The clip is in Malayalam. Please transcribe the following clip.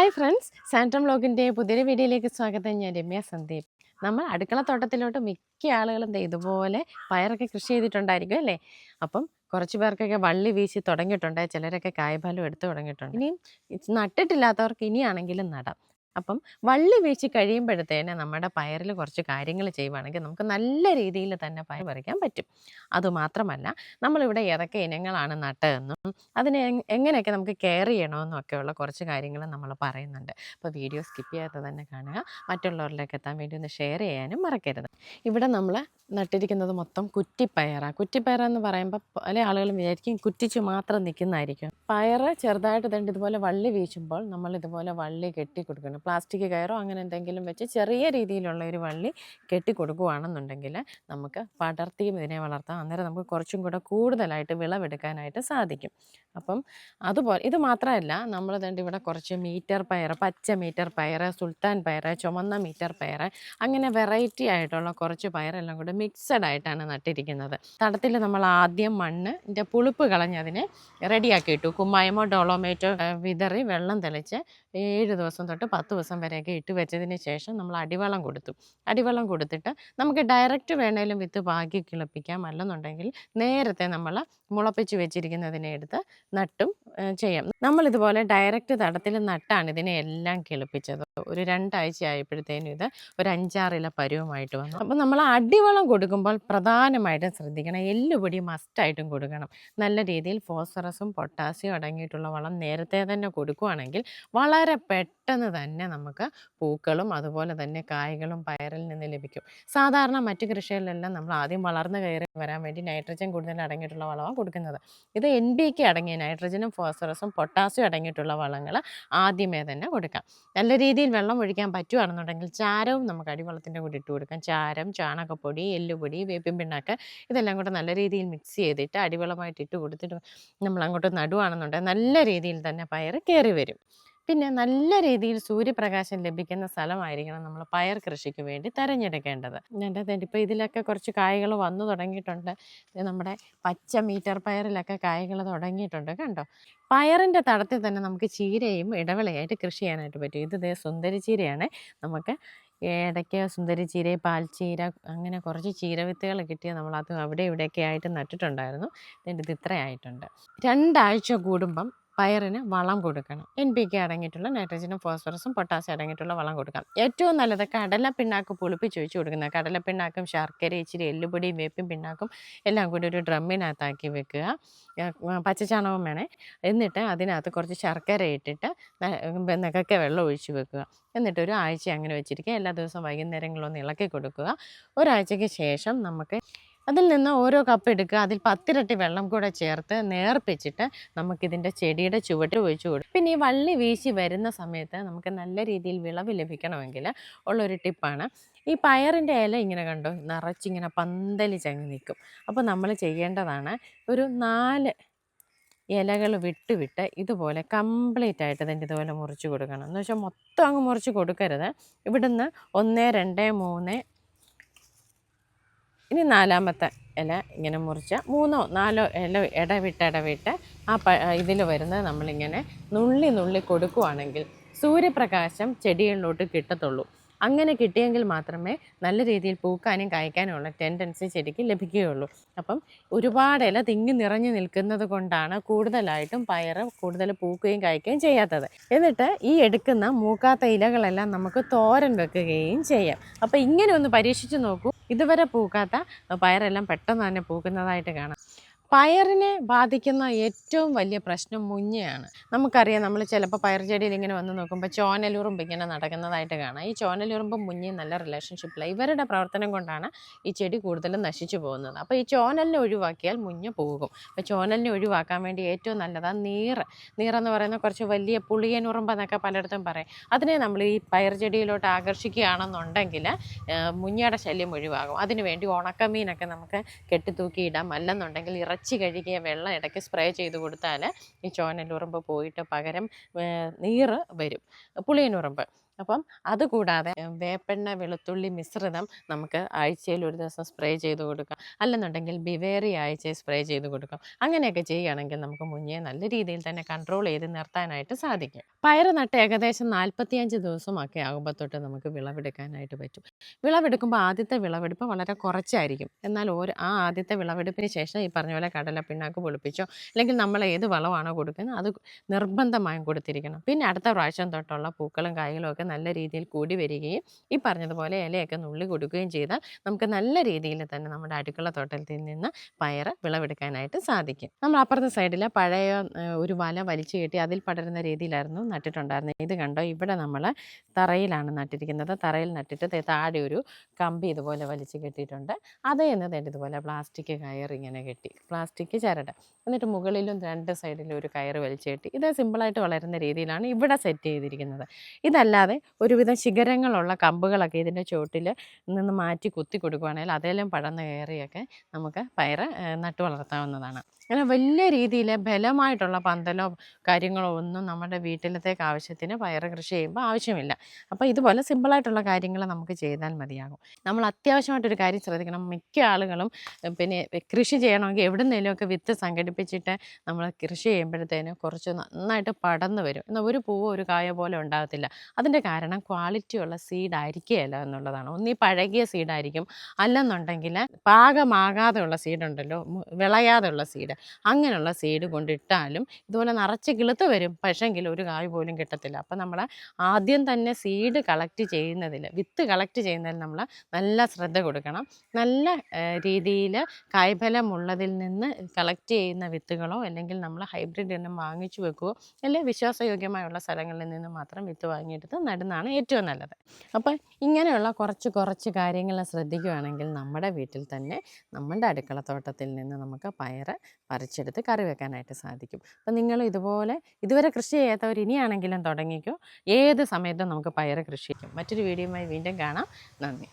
ഹായ് ഫ്രണ്ട്സ് സാൻട്രം ബ്ലോഗിന്റെ പുതിയൊരു വീഡിയോയിലേക്ക് സ്വാഗതം. ഞാൻ രമ്യ സന്ദീപ്. നമ്മൾ അടുക്കള തോട്ടത്തിലോട്ട് മിക്ക ആളുകളും ഇതുപോലെ പയറൊക്കെ കൃഷി ചെയ്തിട്ടുണ്ടായിരിക്കും അല്ലേ? അപ്പം കുറച്ച് പേർക്കൊക്കെ വള്ളി വീശി തുടങ്ങിയിട്ടുണ്ട്. ചിലരൊക്കെ കായ്ഫലം എടുത്തു തുടങ്ങിയിട്ടുണ്ട്. ഇനിയും നട്ടിട്ടില്ലാത്തവർക്ക് ഇനിയാണെങ്കിലും നടാം. അപ്പം വള്ളി വീഴ്ച കഴിയുമ്പോഴത്തേന് നമ്മുടെ പയറിൽ കുറച്ച് കാര്യങ്ങൾ ചെയ്യുവാണെങ്കിൽ നമുക്ക് നല്ല രീതിയിൽ തന്നെ പയർ പറിക്കാൻ പറ്റും. അതുമാത്രമല്ല നമ്മളിവിടെ ഏതൊക്കെ ഇനങ്ങളാണ് നട്ടതെന്നും അതിനെ എങ് എങ്ങനെയൊക്കെ നമുക്ക് കെയർ ചെയ്യണമെന്നും ഒക്കെയുള്ള കുറച്ച് കാര്യങ്ങൾ നമ്മൾ പറയുന്നുണ്ട്. അപ്പോൾ വീഡിയോ സ്കിപ്പ് ചെയ്യാതെ തന്നെ കാണുക. മറ്റുള്ളവരിലേക്ക് എത്താൻ വേണ്ടി ഒന്ന് ഷെയർ ചെയ്യാനും മറക്കരുത്. ഇവിടെ നമ്മൾ നട്ടിരിക്കുന്നത് മൊത്തം കുറ്റിപ്പയറാണ് കുറ്റിപ്പയർ എന്ന് പറയുമ്പോൾ പല ആളുകളും വിചാരിക്കും കുറ്റിച്ച് മാത്രം നിൽക്കുന്നതായിരിക്കും. പയറ് ചെറുതായിട്ട് തന്നെ ഇതുപോലെ വള്ളി വീശുമ്പോൾ നമ്മൾ ഇതുപോലെ വള്ളി കെട്ടി കൊടുക്കണം. പ്ലാസ്റ്റിക് കയറോ അങ്ങനെ എന്തെങ്കിലും വെച്ച് ചെറിയ രീതിയിലുള്ള ഒരു വള്ളി കെട്ടി കൊടുക്കുകയാണെന്നുണ്ടെങ്കിൽ നമുക്ക് പടർത്തിയും ഇതിനെ വളർത്താം. അന്നേരം നമുക്ക് കുറച്ചും കൂടെ കൂടുതലായിട്ട് വിളവെടുക്കാനായിട്ട് സാധിക്കും. അപ്പം അതുപോലെ ഇത് മാത്രമല്ല നമ്മൾ തന്നെ ഇവിടെ കുറച്ച് മീറ്റർ പയർ പച്ച മീറ്റർ പയർ സുൽത്താൻ പയർ ചുമന്ന മീറ്റർ പയർ അങ്ങനെ വെറൈറ്റി ആയിട്ടുള്ള കുറച്ച് പയറെല്ലാം കൂടെ മിക്സഡ് ആയിട്ടാണ് നട്ടിരിക്കുന്നത്. തടത്തിൽ നമ്മൾ ആദ്യം മണ്ണിന്റെ പുളിപ്പ് കളഞ്ഞതിനെ റെഡിയാക്കി ഇട്ടു. കുമ്മായമോ ഡോളോമേറ്റോ വിതറി വെള്ളം തെളിച്ച് ഏഴ് ദിവസം തൊട്ട് പത്ത് ദിവസം വരെയൊക്കെ ഇട്ട് വെച്ചതിന് ശേഷം നമ്മൾ അടിവളം കൊടുത്തു. അടിവളം കൊടുത്തിട്ട് നമുക്ക് ഡയറക്റ്റ് വേണേലും വിത്ത് പാകി കിളപ്പിക്കാം. അല്ലെന്നുണ്ടെങ്കിൽ നേരത്തെ നമ്മൾ മുളപ്പിച്ച് വെച്ചിരിക്കുന്നതിനെ എടുത്ത് നട്ടും ചെയ്യാം. നമ്മൾ ഇതുപോലെ ഡയറക്റ്റ് തടത്തിൽ നട്ടാണ് ഇതിനെ എല്ലാം കിളിപ്പിച്ചത്. ഒരു രണ്ടാഴ്ച ആയപ്പോഴത്തേനും ഇത് ഒരു അഞ്ചാറില പരുവമായിട്ട് വന്നു. അപ്പോൾ നമ്മൾ അടിവളം കൊടുക്കുമ്പോൾ പ്രധാനമായിട്ടും ശ്രദ്ധിക്കണം. എല്ലുപൊടി മസ്റ്റായിട്ടും കൊടുക്കണം. നല്ല രീതിയിൽ ഫോസ്ഫറസും പൊട്ടാസ്യം അടങ്ങിയിട്ടുള്ള വളം നേരത്തെ തന്നെ കൊടുക്കുകയാണെങ്കിൽ വളരെ പെട്ടെന്ന് തന്നെ നമുക്ക് പൂക്കളും അതുപോലെ തന്നെ കായകളും പയറിൽ നിന്ന് ലഭിക്കും. സാധാരണ മറ്റു കൃഷികളിലെല്ലാം നമ്മൾ ആദ്യം വളർന്നു കയറി വരാൻ വേണ്ടി നൈട്രജൻ കൂടുതൽ അടങ്ങിയിട്ടുള്ള വളമാണ് കൊടുക്കുന്നത്. ഇത് എൻ ബി കെ അടങ്ങിയ നൈട്രജനും ഫോസ്ഫറസും പൊട്ടാസ്യം അടങ്ങിയിട്ടുള്ള വളങ്ങൾ ആദ്യമേ തന്നെ കൊടുക്കാം. നല്ല രീതിയിൽ വെള്ളം ഒഴിക്കാൻ പറ്റുകയാണെന്നുണ്ടെങ്കിൽ ചാരവും നമുക്ക് അടിവളത്തിന്റെ കൂടി ഇട്ട് കൊടുക്കാം. ചാരം ചാണകപ്പൊടി എല്ലുപൊടി വേപ്പിൻ പിണ്ണാക്ക് ഇതെല്ലാം കൂടെ നല്ല രീതിയിൽ മിക്സ് ചെയ്തിട്ട് അടിവളമായിട്ട് ഇട്ട് കൊടുത്തിട്ട് നമ്മൾ അങ്ങോട്ട് നടുവാണെന്നുണ്ടെങ്കിൽ നല്ല രീതിയിൽ തന്നെ പയർ കയറി വരും. പിന്നെ നല്ല രീതിയിൽ സൂര്യപ്രകാശം ലഭിക്കുന്ന സ്ഥലമായിരിക്കണം നമ്മൾ പയർ കൃഷിക്ക് വേണ്ടി തിരഞ്ഞെടുക്കേണ്ടത്. എന്റെ ഇപ്പോൾ ഇതിലൊക്കെ കുറച്ച് കായ്കൾ വന്നു തുടങ്ങിയിട്ടുണ്ട്. നമ്മുടെ പച്ച മീറ്റർ പയറിലൊക്കെ കായ്കൾ തുടങ്ങിയിട്ടുണ്ട് കണ്ടോ? പയറിന്റെ തടത്തിൽ തന്നെ നമുക്ക് ചീരയും ഇടവിളയായിട്ട് കൃഷി ചെയ്യാനായിട്ട് പറ്റും. ഇത് സുന്ദരി ചീരയാണ്. നമുക്ക് ഇടയ്ക്ക് സുന്ദരി ചീര പാൽച്ചീര അങ്ങനെ കുറച്ച് ചീര വിത്തുകൾ കിട്ടിയ നമ്മൾ അത് അവിടെ ഇവിടെയൊക്കെ ആയിട്ട് നട്ടിട്ടുണ്ടായിരുന്നു. ഇതിന്റെ ഇത് ഇത്രയായിട്ടുണ്ട്. രണ്ടാഴ്ച കൂടുമ്പം പയറിന് വളം കൊടുക്കണം. എൻ പി കെ അടങ്ങിയിട്ടുള്ള നൈട്രജനും ഫോസ്ഫറസും പൊട്ടാസ്യം അടങ്ങിയിട്ടുള്ള വളം കൊടുക്കാം. ഏറ്റവും നല്ലത് കടല പിണ്ണാക്ക് പുളിപ്പിച്ച് ഒഴിച്ചു കൊടുക്കുന്ന കടല പിണ്ണാക്കും ശർക്കര ഇച്ചിരി എല്ലുപൊടിയും വേപ്പും പിണ്ണാക്കും എല്ലാം കൂടി ഒരു ഡ്രമ്മിനകത്താക്കി വെക്കുക. പച്ചച്ചാണകം വേണേ. എന്നിട്ട് അതിനകത്ത് കുറച്ച് ശർക്കര ഇട്ടിട്ട് നികക്കെ വെള്ളം ഒഴിച്ച് വെക്കുക. എന്നിട്ട് ഒരു ആഴ്ച അങ്ങനെ വെച്ചിരിക്കുക. എല്ലാ ദിവസവും വൈകുന്നേരങ്ങളൊന്ന് ഇളക്കി കൊടുക്കുക. ഒരാഴ്ചയ്ക്ക് ശേഷം നമുക്ക് അതിൽ നിന്ന് ഓരോ കപ്പ് എടുക്കുക. അതിൽ പത്തിരട്ടി വെള്ളം കൂടെ ചേർത്ത് നേർപ്പിച്ചിട്ട് നമുക്കിതിന്റെ ചെടിയുടെ ചുവട്ട് ഒഴിച്ചു കൊടുക്കും പിന്നെ ഈ വള്ളി വീശി വരുന്ന സമയത്ത് നമുക്ക് നല്ല രീതിയിൽ വിളവ് ലഭിക്കണമെങ്കിൽ ഉള്ളൊരു ടിപ്പാണ്. ഈ പയറിന്റെ ഇല ഇങ്ങനെ കണ്ടോ? നിറച്ചിങ്ങനെ പന്തലിച്ചങ്ങ് നിൽക്കും. അപ്പോൾ നമ്മൾ ചെയ്യേണ്ടതാണ് ഒരു നാല് ഇലകൾ വിട്ട് വിട്ട് ഇതുപോലെ കംപ്ലീറ്റ് ആയിട്ട് ഇതിന്റെ ഇതുപോലെ മുറിച്ച് കൊടുക്കണം. എന്ന് വെച്ചാൽ മൊത്തം അങ്ങ് മുറിച്ച് കൊടുക്കരുത്. ഇവിടുന്ന് ഒന്ന് രണ്ട് മൂന്ന് ഇനി നാലാമത്തെ ഇല ഇങ്ങനെ മുറിച്ച മൂന്നോ നാലോ ഇല ഇടവിട്ട് ഇടവിട്ട് ആ പ ഇതിൽ വരുന്നത് നമ്മളിങ്ങനെ നുള്ളി നുള്ളി കൊടുക്കുവാണെങ്കിൽ സൂര്യപ്രകാശം ചെടികളിലോട്ട് കിട്ടത്തുള്ളൂ. അങ്ങനെ കിട്ടിയെങ്കിൽ മാത്രമേ നല്ല രീതിയിൽ പൂക്കാനും കായ്ക്കാനും ഉള്ള ടെൻഡൻസി ചെടിക്ക് ലഭിക്കുകയുള്ളൂ. അപ്പം ഒരുപാട് ഇല തിങ്ങി നിറഞ്ഞു നിൽക്കുന്നത് കൊണ്ടാണ് കൂടുതലായിട്ടും പയറ് കൂടുതൽ പൂക്കുകയും കായ്ക്കുകയും ചെയ്യാത്തത്. എന്നിട്ട് ഈ എടുക്കുന്ന മൂക്കാത്ത ഇലകളെല്ലാം നമുക്ക് തോരൻ വെക്കുകയും ചെയ്യാം. അപ്പോൾ ഇങ്ങനെ ഒന്ന് പരീക്ഷിച്ച് നോക്കൂ. ഇതുവരെ പൂക്കാത്ത പയറെല്ലാം പെട്ടെന്ന് തന്നെ പൂക്കുന്നതായിട്ട് കാണാം. പയറിനെ ബാധിക്കുന്ന ഏറ്റവും വലിയ പ്രശ്നം മുഞ്ഞയാണ്. നമുക്കറിയാം നമ്മൾ ചിലപ്പോൾ പയർ ചെടിയിൽ ഇങ്ങനെ വന്ന് നോക്കുമ്പോൾ ചോനലുറുമ്പ് ഇങ്ങനെ നടക്കുന്നതായിട്ട് കാണാം. ഈ ചോനലുറുമ്പും മുഞ്ഞയും നല്ല റിലേഷൻഷിപ്പില്ല ഇവരുടെ പ്രവർത്തനം കൊണ്ടാണ് ഈ ചെടി കൂടുതലും നശിച്ചു പോകുന്നത്. അപ്പോൾ ഈ ചോനലിനെ ഒഴിവാക്കിയാൽ മുഞ്ഞ പോകും. അപ്പോൾ ചോനലിനെ ഒഴിവാക്കാൻ വേണ്ടി ഏറ്റവും നല്ലതാണ് നീറ് നീറെന്ന് പറയുന്ന കുറച്ച് വലിയ പുളിയനുറുമ്പ് എന്നൊക്കെ പലയിടത്തും പറയും. അതിനെ നമ്മൾ ഈ പയർ ചെടിയിലോട്ട് ആകർഷിക്കുകയാണെന്നുണ്ടെങ്കിൽ മുഞ്ഞയുടെ ശല്യം ഒഴിവാകും. അതിനുവേണ്ടി ഉണക്കമീനൊക്കെ നമുക്ക് കെട്ടിത്തൂക്കിയിടാം അല്ലെന്നുണ്ടെങ്കിൽ ഇറച്ചി കഴുകിയ വെള്ളം ഇടയ്ക്ക് സ്പ്രേ ചെയ്ത് കൊടുത്താൽ ഈ ചോനലുറുമ്പ് പോയിട്ട് പകരം നീറ് വരും. പുളിയനുറുമ്പ്. അപ്പം അതുകൂടാതെ വേപ്പെണ്ണ വെളുത്തുള്ളി മിശ്രിതം നമുക്ക് ആഴ്ചയിൽ ഒരു ദിവസം സ്പ്രേ ചെയ്ത് കൊടുക്കാം. അല്ലെന്നുണ്ടെങ്കിൽ ബിവേറി ആഴ്ച സ്പ്രേ ചെയ്ത് കൊടുക്കാം. അങ്ങനെയൊക്കെ ചെയ്യുകയാണെങ്കിൽ നമുക്ക് മുഞ്ഞെ നല്ല രീതിയിൽ തന്നെ കൺട്രോൾ ചെയ്ത് നിർത്താനായിട്ട് സാധിക്കും. പയർ നട്ട് ഏകദേശം നാൽപ്പത്തിയഞ്ച് ദിവസമൊക്കെ ആകുമ്പോൾ തൊട്ട് നമുക്ക് വിളവെടുക്കാനായിട്ട് പറ്റും. വിളവെടുക്കുമ്പോൾ ആദ്യത്തെ വിളവെടുപ്പ് വളരെ കുറച്ചായിരിക്കും. എന്നാൽ ഓരോ ആ ആദ്യത്തെ വിളവെടുപ്പിന് ശേഷം ഈ പറഞ്ഞ പോലെ കടല പിണ്ണാക്ക് പൊളിപ്പിച്ചോ അല്ലെങ്കിൽ നമ്മൾ ഏത് വളമാണോ കൊടുക്കുന്നത് അത് നിർബന്ധമായും കൊടുത്തിരിക്കണം. പിന്നെ അടുത്ത പ്രാവശ്യം തൊട്ടുള്ള പൂക്കളും കായ്കളും ഒക്കെ നല്ല രീതിയിൽ കൂടി വരികയും ഈ പറഞ്ഞതുപോലെ ഇലയൊക്കെ നുള്ളി കൊടുക്കുകയും ചെയ്താൽ നമുക്ക് നല്ല രീതിയിൽ തന്നെ നമ്മുടെ അടുക്കള തോട്ടത്തിൽ നിന്ന് പയറ് വിളവെടുക്കാനായിട്ട് സാധിക്കും. നമ്മൾ അപ്പുറത്തെ സൈഡിൽ പഴയ ഒരു വല വലിച്ചു കെട്ടി അതിൽ പടരുന്ന രീതിയിലായിരുന്നു നട്ടിട്ടുണ്ടായിരുന്നത്. ഇത് കണ്ടോ? ഇവിടെ നമ്മൾ തറയിലാണ് നട്ടിരിക്കുന്നത്. തറയിൽ നട്ടിട്ട് താഴെ ഒരു കമ്പി ഇതുപോലെ വലിച്ചു കെട്ടിയിട്ടുണ്ട്. അത് എന്നത് ഇതുപോലെ പ്ലാസ്റ്റിക് കയർ ഇങ്ങനെ കെട്ടി പ്ലാസ്റ്റിക് ചരട്. എന്നിട്ട് മുകളിലും രണ്ട് സൈഡിലും ഒരു കയർ വലിച്ചു കെട്ടി. ഇത് സിമ്പിളായിട്ട് വളരുന്ന രീതിയിലാണ് ഇവിടെ സെറ്റ് ചെയ്തിരിക്കുന്നത്. ഇതല്ലാതെ ഒരുവിധം ശിഖരങ്ങളുള്ള കമ്പുകളൊക്കെ ഇതിന്റെ ചുവട്ടിൽ നിന്ന് മാറ്റി കുത്തി കൊടുക്കുകയാണെങ്കിൽ അതെല്ലാം പടർന്ന് കയറിയൊക്കെ നമുക്ക് ഏഹ്, നട്ടു വളർത്താവുന്നതാണ്. അങ്ങനെ വലിയ രീതിയിൽ ബലമായിട്ടുള്ള പന്തലോ കാര്യങ്ങളോ ഒന്നും നമ്മുടെ വീട്ടിലത്തേക്ക് ആവശ്യത്തിന് പയറ് കൃഷി ചെയ്യുമ്പോൾ ആവശ്യമില്ല. അപ്പോൾ ഇതുപോലെ സിമ്പിളായിട്ടുള്ള കാര്യങ്ങൾ നമുക്ക് ചെയ്താൽ മതിയാകും. നമ്മൾ അത്യാവശ്യമായിട്ടൊരു കാര്യം ശ്രദ്ധിക്കണം. മിക്ക ആളുകളും പിന്നെ കൃഷി ചെയ്യണമെങ്കിൽ എവിടെ നിന്നെങ്കിലുമൊക്കെ വിത്ത് സംഘടിപ്പിച്ചിട്ട് നമ്മൾ കൃഷി ചെയ്യുമ്പോഴത്തേനും കുറച്ച് നന്നായിട്ട് പടർന്നു വരും. എന്നാൽ ഒരു പൂവോ ഒരു കായ പോലെ ഉണ്ടാകത്തില്ല. അതിന്റെ കാരണം ക്വാളിറ്റിയുള്ള സീഡ് ആയിരിക്കുകയില്ല എന്നുള്ളതാണ്. ഒന്നീ പഴകിയ സീഡായിരിക്കും അല്ലെന്നുണ്ടെങ്കിൽ പാകമാകാതെയുള്ള സീഡ് ഉണ്ടല്ലോ മു- വിളയാതെയുള്ള സീഡ്. അങ്ങനെയുള്ള സീഡ് കൊണ്ടിട്ടാലും ഇതുപോലെ നിറച്ച് കിളുത്ത് വരും. പക്ഷേങ്കിൽ ഒരു കായ് പോലും കിട്ടത്തില്ല. അപ്പം നമ്മൾ ആദ്യം തന്നെ സീഡ് കളക്ട് ചെയ്യുന്നതിൽ വിത്ത് കളക്ട് ചെയ്യുന്നതിൽ നമ്മൾ നല്ല ശ്രദ്ധ കൊടുക്കണം. നല്ല രീതിയിൽ കായ്ഫലമുള്ളതിൽ നിന്ന് കളക്ട് ചെയ്യുന്ന വിത്തുകളോ അല്ലെങ്കിൽ നമ്മൾ ഹൈബ്രിഡ് ഇനം വാങ്ങിച്ചു വെക്കുകയോ അല്ലെങ്കിൽ വിശ്വാസയോഗ്യമായുള്ള സ്ഥലങ്ങളിൽ നിന്ന് മാത്രം വിത്ത് വാങ്ങിയെടുത്ത് നടുന്നതാണ് ഏറ്റവും നല്ലത്. അപ്പം ഇങ്ങനെയുള്ള കുറച്ച് കുറച്ച് കാര്യങ്ങൾ ശ്രദ്ധിക്കുകയാണെങ്കിൽ നമ്മുടെ വീട്ടിൽ തന്നെ നമ്മളുടെ അടുക്കളത്തോട്ടത്തിൽ നിന്ന് നമുക്ക് പയറ് പറിച്ചെടുത്ത് കറി വെക്കാനായിട്ട് സാധിക്കും. അപ്പം നിങ്ങൾ ഇതുപോലെ ഇതുവരെ കൃഷി ചെയ്യാത്തവർ ഇനിയാണെങ്കിലും തുടങ്ങിക്കോ. ഏത് സമയത്തും നമുക്ക് പയറ് കൃഷി ചെയ്യും. മറ്റൊരു വീഡിയോയുമായി വീണ്ടും കാണാം. നന്ദി.